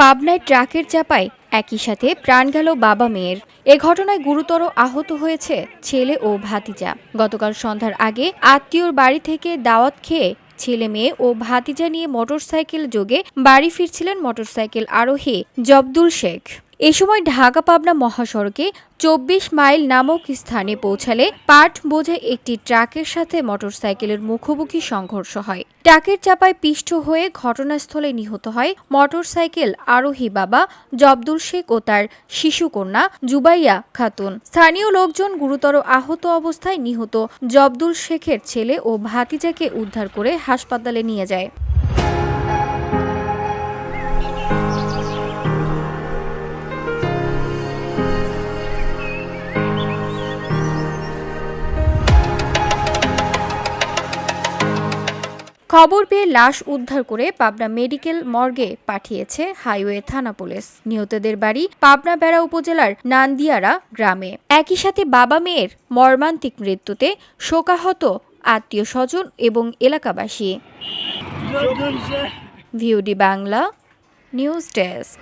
পাবনায় ট্রাকের চাপায় একই সাথে প্রাণ গেল বাবা মেয়ের। এ ঘটনায় গুরুতর আহত হয়েছে ছেলে ও ভাতিজা। গতকাল সন্ধ্যার আগে আত্মীয়র বাড়ি থেকে দাওয়াত খেয়ে ছেলে মেয়ে ও ভাতিজা নিয়ে মোটরসাইকেল যোগে বাড়ি ফিরছিলেন মোটরসাইকেল আরোহী জব্দুল শেখ। এ সময় ঢাকা পাবনা মহাসড়কে চব্বিশ মাইল নামক স্থানে পৌঁছালে পাট বোঝাই একটি ট্রাকের সাথে মোটরসাইকেলের মুখোমুখি সংঘর্ষ হয়। ট্রাকের চাপায় পিষ্ট হয়ে ঘটনাস্থলে নিহত হয় মোটরসাইকেল আরোহী বাবা জব্দুল শেখ ও তার শিশুকন্যা জুবাইয়া খাতুন। স্থানীয় লোকজন গুরুতর আহত অবস্থায় নিহত জব্দুল শেখের ছেলে ও ভাতিজাকে উদ্ধার করে হাসপাতালে নিয়ে যায়। খবর পেয়ে লাশ উদ্ধার করে পাবনা মেডিকেল মর্গে পাঠিয়েছে হাইওয়ে থানা পুলিশ। নিহতদের বাড়ি পাবনা বেড়া উপজেলার নান্দিয়ারা গ্রামে। একই সাথে বাবা মেয়ের মর্মান্তিক মৃত্যুতে শোকাহত আত্মীয় স্বজন এবং এলাকাবাসী। ভিউডি বাংলা নিউজ ডেস্ক।